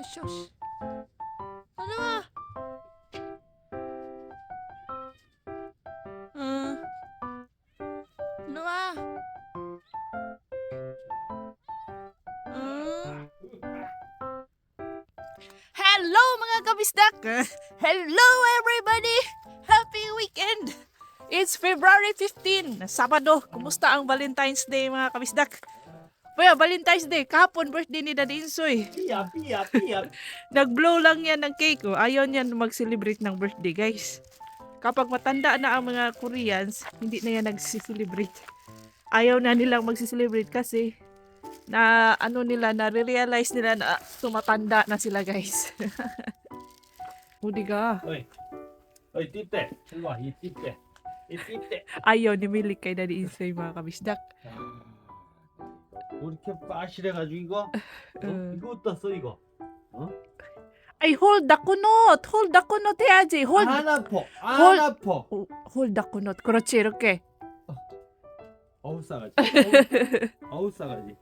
Shush. Ano ba? Hmm. Ano? Hmm. Hello mga kabisdak! Hello everybody! Happy weekend! It's February 15, Sabado. Kumusta ang Valentine's Day mga kabisdak? Kuya, Valentine's Day. Kahapon, birthday ni Daddy Insoy. Pia, pia, pia. Nag-blow lang yan ng cake. Oh. Ayaw niyan mag-celebrate ng birthday, guys. Kapag matanda na ang mga Koreans, hindi na yan nag-celebrate. Ayaw na nilang mag-celebrate kasi na ano nila, nare-realize nila na tumatanda na sila, guys. Hudi ka. Oy. Oy, tite. Ano diba, itite. Itite. Ayaw ni Milik kay Daddy Insoy, mga kabisdak. Ah. 뭐 이렇게 빠시래가지고 이거? 어? 이거 어디다 써 이거? 어? 아이 홀 낚고넛 홀 낚고넛 해야지. 홀 안 아퍼 안 아퍼 홀 낚고넛 어, 그렇지 이렇게. 어, 어우 싸가지. 어우, 싸가지.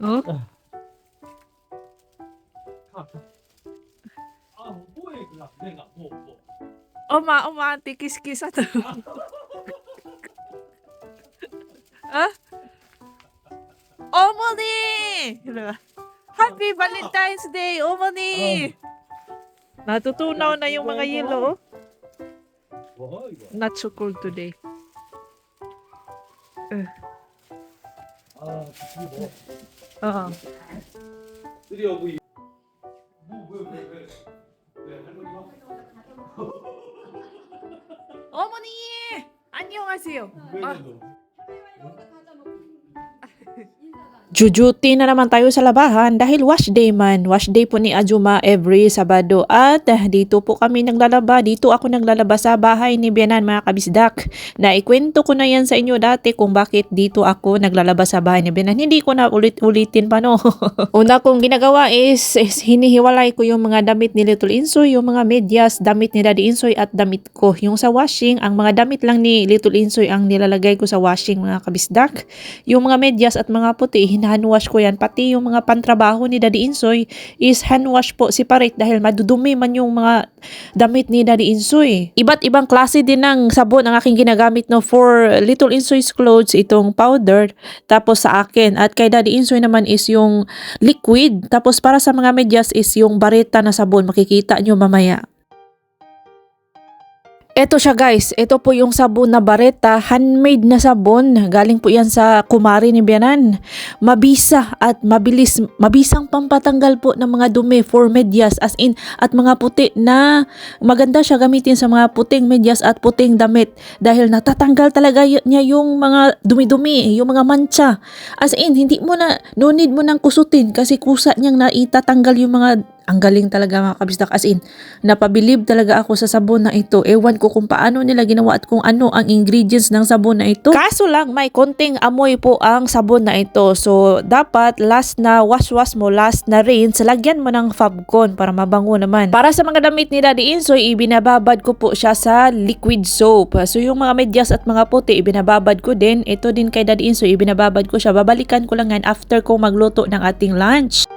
어? 어. 아, 아, 뭐해 그가 내가 뭐 뭐. 엄마 엄마한테 키스키스 하자 어? 머니! 이러가. Happy Valentine's Day, 어머니! Natutunaw na yung mga yellow. 뭐 이거? Not so cold today. 아 이게 뭐? Oo. 드디어 뭐 이- 뭐왜 왜 왜 왜 할머니가? 어머니! 안녕하세요. 왜 아. 이래 Jujuti na naman tayo sa labahan dahil wash day man. Wash day po ni Ajuma every Sabado. At ah, dito po kami naglalaba. Dito ako naglalaba sa bahay ni Bianan mga kabisdak. Na ikwento ko na yan sa inyo dati kung bakit dito ako naglalaba sa bahay ni Bianan. Hindi ko na ulit-ulitin pa no. Una kong ginagawa is, is hinihiwalay ko yung mga damit ni Little Insoy, yung mga medyas, damit ni Daddy Insoy at damit ko. Yung sa washing, ang mga damit lang ni Little Insoy ang nilalagay ko sa washing mga kabisdak. Yung mga medyas at mga puti, hand-wash ko yan. Pati yung mga pantrabaho ni Daddy Insoy is hand-wash po separate dahil madudumi man yung mga damit ni Daddy Insoy. Iba't ibang klase din ng sabon ang aking ginagamit no for Little Insoy's clothes, itong powder, tapos sa akin. At kay Daddy Insoy naman is yung liquid. Tapos para sa mga medyas is yung bareta na sabon. Makikita nyo mamaya. Ito siya guys, ito po yung sabon na bareta, handmade na sabon. Galing po yan sa kumari ni Bianan. Mabisa at mabilis, mabisang pampatanggal po ng mga dumi for medyas as in at mga puti na maganda siya gamitin sa mga puting medyas at puting damit dahil natatanggal talaga niya yung mga dumi-dumi, yung mga mancha. As in, hindi mo na, no need mo nang kusutin kasi kusa niyang naitatanggal yung mga ang galing talaga mga kabisdak. As in, napabilib talaga ako sa sabon na ito. Ewan ko kung paano nila ginawa at kung ano ang ingredients ng sabon na ito. Kaso lang, may konting amoy po ang sabon na ito. So, dapat last na wash-wash mo, last na rinse, lagyan mo ng Fabcon para mabango naman. Para sa mga damit ni Daddy Insoy, ibinababad ko po siya sa liquid soap. So, yung mga medyas at mga puti, ibinababad ko din. Ito din kay Daddy Insoy, ibinababad ko siya. Babalikan ko lang yan after ko magluto ng ating lunch.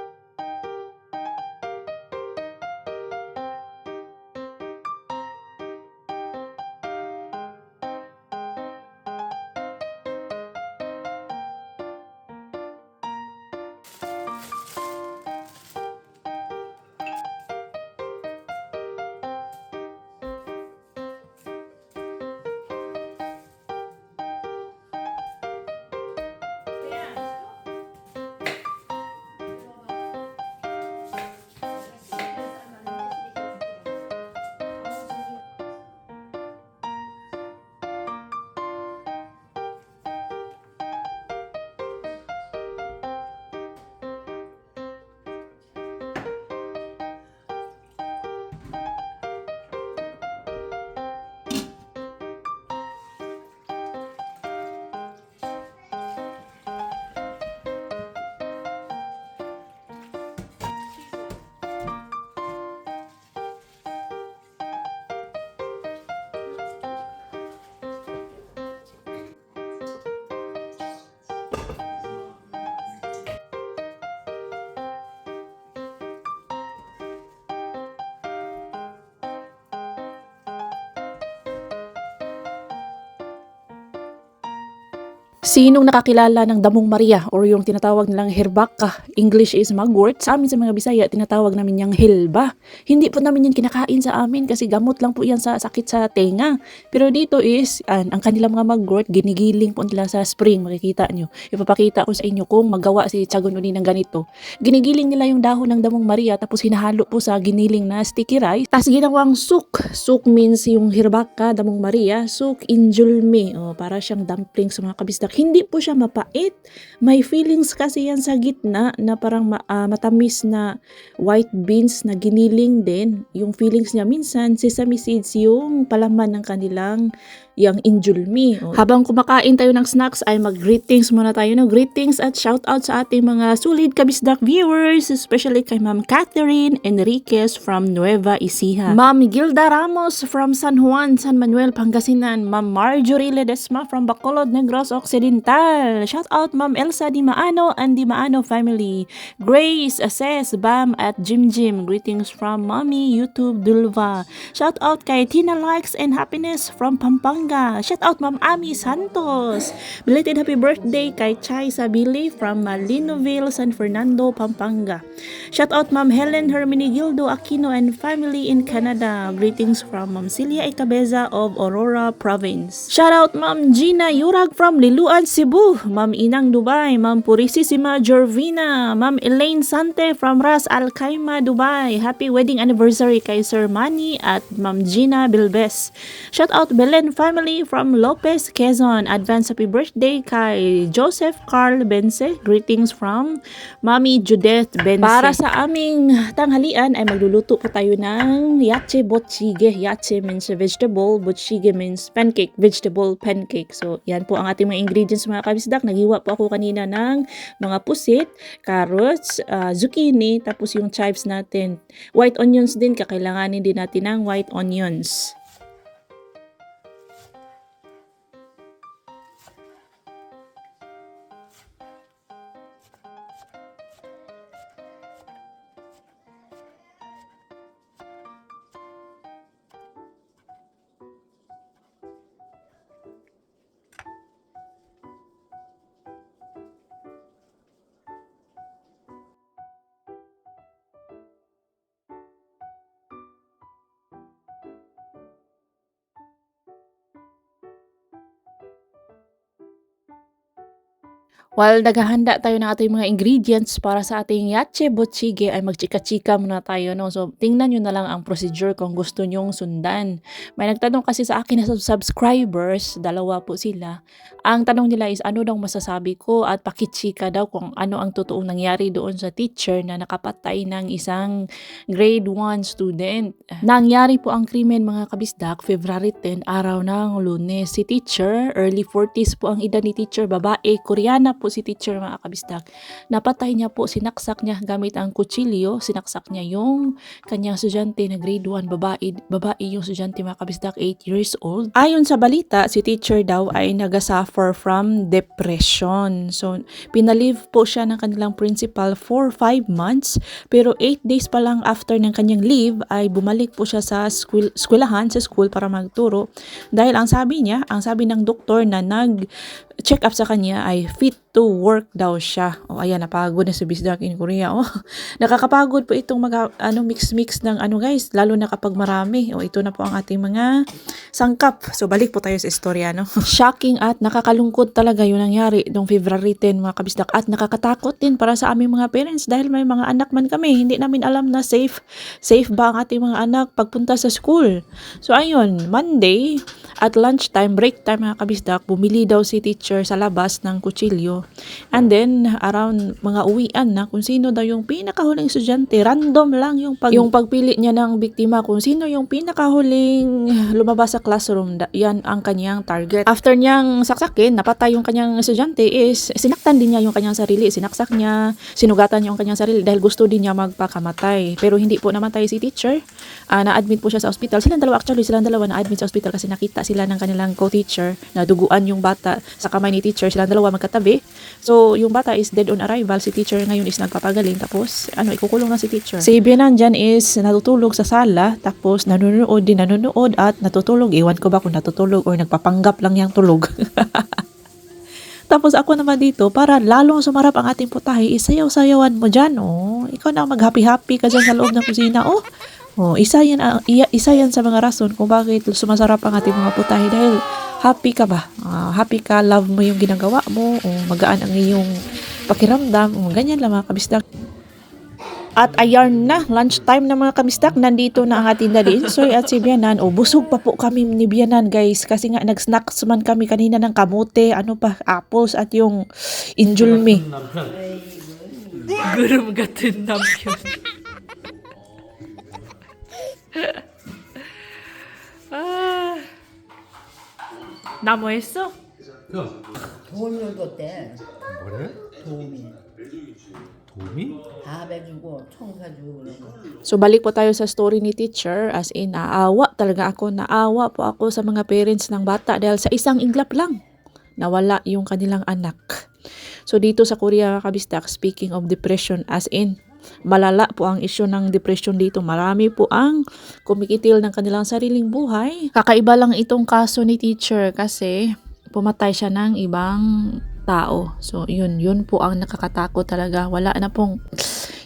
Sinong nakakilala ng Damong Maria or yung tinatawag nilang herbaka, English is mugwort, sa amin sa mga Bisaya tinatawag namin yung hilba. Hindi po namin yan kinakain sa amin kasi gamot lang po yan sa sakit sa tenga. Pero dito is, an, ang kanilang mga mugwort, ginigiling po nila sa spring, makikita nyo. Ipapakita ko sa inyo kung magawa si Tiagon Uni ng ganito. Ginigiling nila yung dahon ng Damong Maria tapos hinahalo po sa giniling na sticky rice. Tapos ginawang suk. Suk means yung herbaka, Damong Maria. Suk injulme. O, para siyang dumpling sa mga kabisdak. Hindi po siya mapait. May feelings kasi yan sa gitna na parang ma- ah, matamis na white beans na giniling din. Yung feelings niya minsan, sesame seeds yung palaman ng kanilang yung injulmi. O, Habang kumakain tayo ng snacks ay mag-greetings muna tayo. No? Greetings at shout out sa ating mga solid kabisdak viewers, especially kay Ma'am Catherine Enriquez from Nueva Ecija. Ma'am Gilda Ramos from San Juan, San Manuel, Pangasinan. Ma'am Marjorie Ledesma from Bacolod, Negros Occidental. Shout out Ma'am Elsa Di Maano and Di Maano family. Grace, Assess, Bam at Jim Jim. Greetings from Mommy YouTube Dulva. Shout out kay Tina Likes and Happiness from Pampanga. Shout out Ma'am Ami Santos. Belated happy birthday kay Chai Sabili from Malinoville, San Fernando, Pampanga. Shout out Ma'am Helen Hermenegildo Aquino and family in Canada. Greetings from Ma'am Celia Icabeza of Aurora Province. Shout out Ma'am Gina Yurag from Liluan, Cebu. Ma'am Inang Dubai. Ma'am Purisisima Jorvina. Ma'am Elaine Sante from Ras Al Khaimah, Dubai. Happy wedding anniversary kay Sir Manny at Ma'am Gina Bilbes. Shout out Belen family from Lopez, Quezon. Advance happy birthday kay Joseph Carl Bense. Greetings from Mami Judith Bense. Para sa aming tanghalian ay magluluto po tayo ng yache botchige. Yache means vegetable, botchige means pancake, vegetable pancake. So, yan po ang ating mga ingredients mga kabisdak. Naghiwa po ako kanina ng mga pusit, carrots, ah, zucchini, tapos yung chives natin. White onions din, kakailanganin din natin ng white onions. While naghahanda tayo ng ating mga ingredients para sa ating yache bochige ay magchika-chika muna tayo no. So tingnan nyo na lang ang procedure kung gusto nyong sundan. May nagtanong kasi sa akin na sub- subscribers, dalawa po sila. Ang tanong nila is ano daw masasabi ko at pakichika daw kung ano ang totoong nangyari doon sa teacher na nakapatay ng isang grade 1 student. Nangyari po ang krimen mga kabisdak February 10 araw ng lunes. Si teacher, early 40s po ang edad ni teacher, babae, koreana po si teacher mga kabisdak. Napatay niya po, sinaksak niya gamit ang kutsilyo, sinaksak niya yung kanyang estudyante na grade 1, babae, babae yung estudyante mga kabisdak, 8 years old. Ayon sa balita, si teacher daw ay nagasuffer from depression. So, pinalive po siya ng kanilang principal for 5 months, pero 8 days pa lang after ng kanyang leave ay bumalik po siya sa school, eskwelahan, sa school para magturo. Dahil ang sabi niya, ang sabi ng doktor na nag check up sa kanya ay fit to work daw siya. O ayan, napagod na si Bisdak in Korea. Oh, nakakapagod po itong mga ano mix-mix ng ano guys, lalo na kapag marami. O ito na po ang ating mga sangkap. So balik po tayo sa istorya no. Shocking at nakakalungkot talaga yung nangyari noong February 10 mga kabisdak at nakakatakot din para sa aming mga parents dahil may mga anak man kami. Hindi namin alam na safe safe ba ang ating mga anak pagpunta sa school. So ayun, Monday at lunchtime, break time mga kabisdak, bumili daw si teacher sa labas ng kutsilyo. And then, around mga uwian na kung sino daw yung pinakahuling estudyante, random lang yung, pag, yung pagpili niya ng biktima, kung sino yung pinakahuling lumabas sa classroom, yan ang kanyang target. After niyang saksakin, napatay yung kanyang estudyante is, sinaktan din niya yung kanyang sarili, sinaksak niya, sinugatan niya yung kanyang sarili dahil gusto din niya magpakamatay. Pero hindi po namatay si teacher, Ah, na-admit po siya sa hospital. Silang dalawa, actually, silang dalawa na-admit sa hospital kasi nakita sila ng kanilang co-teacher na duguan yung bata sa kamay ni teacher. Silang dalawa magkatabi. So, yung bata is dead on arrival. Si teacher ngayon is nagpapagaling. Tapos, ano, ikukulong na si teacher. Si Bianan dyan is natutulog sa sala. Tapos, nanonood din, nanonood at natutulog. Iwan ko ba kung natutulog or nagpapanggap lang yung tulog. Tapos ako naman dito, para lalong sumarap ang ating putahe, isayaw-sayawan mo dyan, oh. Ikaw na mag-happy-happy ka dyan sa loob ng kusina, oh. Oh, isa yan, ah, ang, isa yan sa mga rason kung bakit sumasarap ang ating mga putahe dahil happy ka ba? Uh, happy ka, love mo yung ginagawa mo, o magaan ang iyong pakiramdam, o ganyan lang mga kabisdak. At ayan na, lunchtime na mga kamistak, nandito na ang ating dalin. So at si Bianan, o busog pa po kami ni Bianan guys, kasi nga nag-snacks man kami kanina ng kamote, ano pa, apples at yung injulmi. Gurum gatin namkyan. 나 뭐 했어? 형. 돈을 줬대. 뭐래? 도움이. 도미? 밥 해주고 청소해주고 그런 거. So balik po tayo sa story ni teacher as in naawa talaga ako, naawa po ako sa mga parents ng bata dahil sa isang iglap lang nawala yung kanilang anak. So dito sa Korea kabistak, speaking of depression as in malala po ang isyu ng depression dito. Marami po ang kumikitil ng kanilang sariling buhay. Kakaiba lang itong kaso ni teacher kasi pumatay siya ng ibang tao. So yun, yun po ang nakakatakot talaga. Wala na pong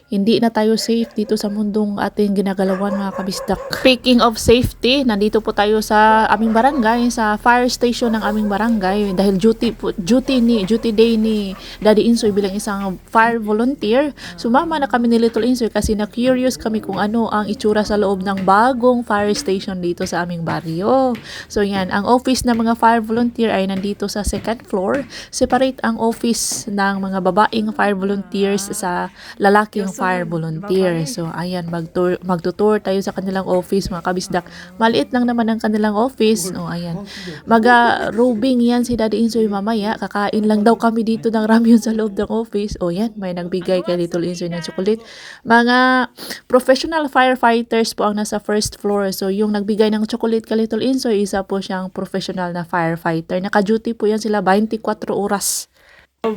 hindi na tayo safe dito sa mundong ating ginagalawan mga kabisdak. Speaking of safety, nandito po tayo sa aming barangay, sa fire station ng aming barangay dahil duty po, duty ni duty day ni Daddy Insoy bilang isang fire volunteer. Sumama na kami ni Little Insoy kasi na curious kami kung ano ang itsura sa loob ng bagong fire station dito sa aming baryo. So yan, ang office ng mga fire volunteer ay nandito sa second floor. Separate ang office ng mga babaeng fire volunteers sa lalaking fire volunteer. So, ayan, mag-tour, magtutour tayo sa kanilang office, mga kabisdak. Maliit lang naman ang kanilang office. O, ayan. Mag-robing yan si Daddy Insoy mamaya. Kakain lang daw kami dito ng ramyun sa loob ng office. O, yan, may nagbigay kay Little Insoy ng chocolate. Mga professional firefighters po ang nasa first floor. So, yung nagbigay ng chocolate kay Little Insoy, isa po siyang professional na firefighter. Naka-duty po yan sila 24 oras.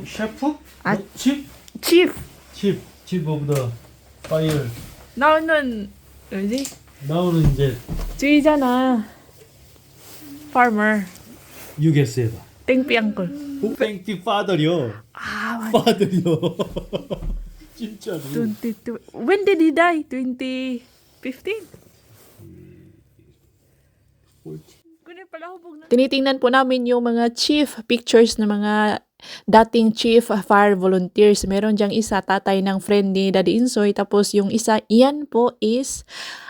Chef po? At, chief? Chief. Chief. 칩. 칩 오브 더 파이어. 나는 뭐지? 나오는 이제 주의잖아. Farmer. 유게스 해봐. 땡삐 앙콜. 땡큐 파더요. 아, 파더요. 진짜로. 22. When did he die? 2015? Kunin pala hubog na. Tinitingnan po namin yung mga chief pictures ng mga dating chief fire volunteers. Meron diyang isa, tatay ng friend ni Daddy Insoy. Tapos yung isa, iyan po is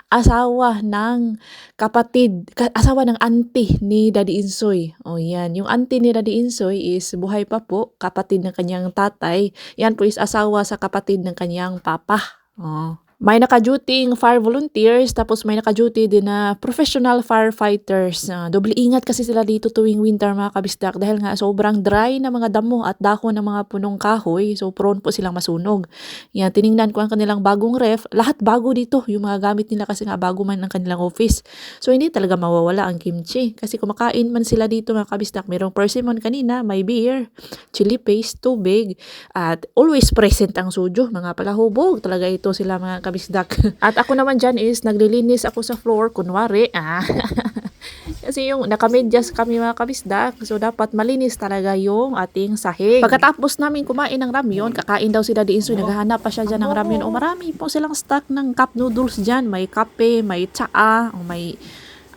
asawa ng kapatid, ka- asawa ng auntie ni Daddy Insoy. O yan, yung auntie ni Daddy Insoy is buhay pa po, kapatid ng kanyang tatay. Yan po is asawa sa kapatid ng kanyang papa. Oh. May naka-duty fire volunteers, tapos may naka-duty din na professional firefighters. Uh, doble ingat kasi sila dito tuwing winter mga kabisdak dahil nga sobrang dry na mga damo at dahon ng mga punong kahoy. So prone po silang masunog. Yan, tiningnan ko ang kanilang bagong ref. Lahat bago dito. Yung mga gamit nila kasi nga bago man ang kanilang office. So hindi talaga mawawala ang kimchi. Kasi kumakain man sila dito mga kabisdak. Merong persimmon kanina, may beer, chili paste, tubig, at always present ang sujo. Mga palahubog. Talaga ito sila mga kabisdak. At ako naman dyan is naglilinis ako sa floor. Kunwari, ah. Kasi yung nakamedyas kami mga kabisdak, so dapat malinis talaga yung ating sahig. Pagkatapos namin kumain ng ramyon, kakain daw si Daddy Insoy, naghahanap pa siya dyan ng ramyon. O marami po silang stock ng cup noodles dyan. May kape, may tsaa, o may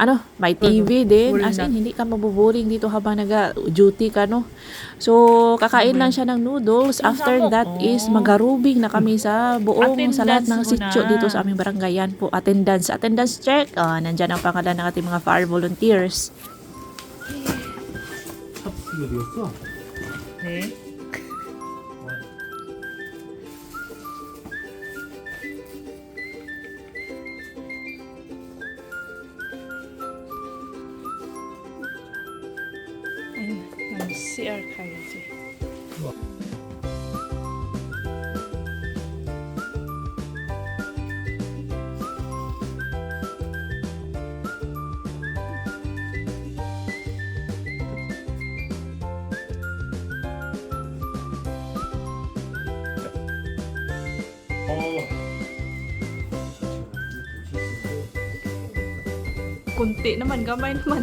ano, may TV din. As in, hindi ka mabuboring dito habang naga-duty ka, no? So, kakain lang siya ng noodles. After that is magarubing na kami sa buong sa lahat ng Attendance sityo dito sa aming barangay. Yan po, attendance. Attendance check. Ah, nandyan ang pangalan ng ating mga fire volunteers. 찹 kunti naman, gamay naman.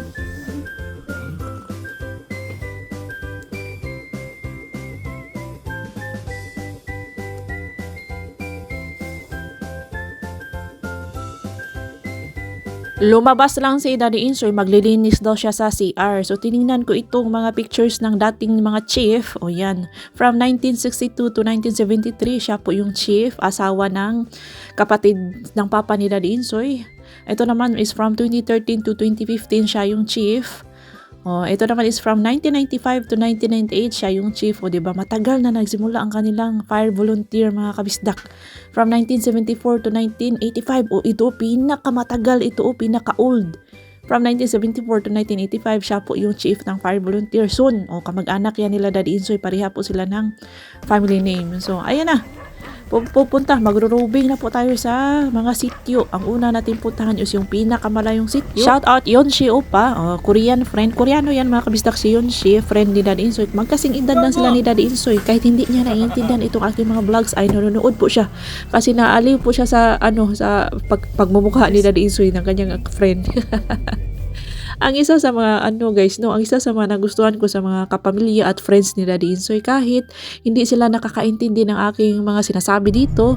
Lumabas lang si Daddy Insoy, maglilinis daw siya sa CR. So tiningnan ko itong mga pictures ng dating mga chief. O yan, from 1962 to 1973, siya po yung chief, asawa ng kapatid ng papa ni Daddy Insoy. Ito naman is from 2013 to 2015, siya yung chief. Oh, ito naman is from 1995 to 1998 siya yung chief. O, di ba? Matagal na nagsimula ang kanilang fire volunteer mga kabisdak. From 1974 to 1985. O, ito pinakamatagal. Ito o pinaka-old. From 1974 to 1985, siya po yung chief ng fire volunteer. Soon, o kamag-anak yan nila Daddy Insoy, pareha po sila ng family name. So, ayan na. Pu- Pupunta, magro-roving na po tayo sa mga sityo. Ang una natin puntahan is yung pinakamalayong sityo. Shout out Yonshi Opa, oh, Korean friend. Koreano yan mga kabistak si Yonshi, friend ni Daddy Insoy. Magkasing edad lang sila ni Daddy Insoy. Kahit hindi niya naiintindihan itong aking mga vlogs ay nanonood po siya. Kasi naaliw po siya sa ano sa pag, pagmumukha ni Daddy Insoy ng kanyang friend. ang isa sa mga ano guys no ang isa sa mga nagustuhan ko sa mga kapamilya at friends ni Daddy Insoy kahit hindi sila nakakaintindi ng aking mga sinasabi dito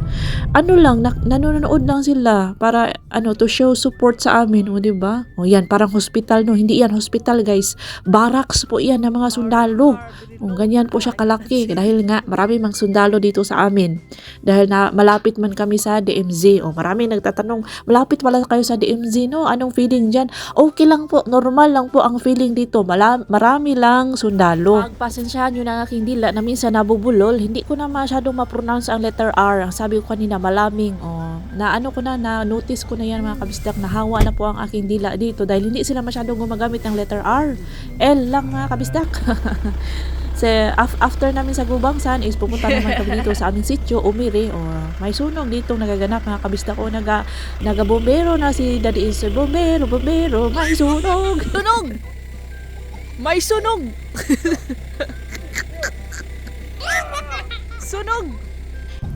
ano lang nak- nanonood lang sila para ano to show support sa amin o di ba? O yan parang hospital no hindi yan hospital guys. Barracks po yan ng mga sundalo. O ganyan po siya kalaki dahil nga marami mang sundalo dito sa amin. Dahil na malapit man kami sa DMZ o marami nagtatanong malapit pala kayo sa DMZ no? Anong feeling dyan? Okay lang po normal lang po ang feeling dito. Mala- marami lang sundalo. Pagpasensyahan nyo ng aking dila na minsan nabubulol. Hindi ko na masyadong ma-pronounce ang letter R. Ang sabi ko kanina malaming oh, na ano ko na na notice ko na yan mga kabisdak nahawa na po ang aking dila dito dahil hindi sila masyadong gumagamit ng letter R. L lang mga kabisdak So, af- after namin sa Gubangsan is pupunta naman kami dito sa aming sityo, Umiri. O, may sunog dito nagaganap mga kabista ko. Naga, naga bombero na si Daddy Isoy. Bombero, bombero, may sunog. Sunog! May sunog! sunog!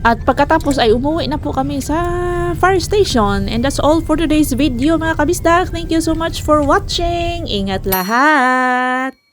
At pagkatapos ay umuwi na po kami sa fire station. And that's all for today's video mga kabisdak. Thank you so much for watching. Ingat lahat!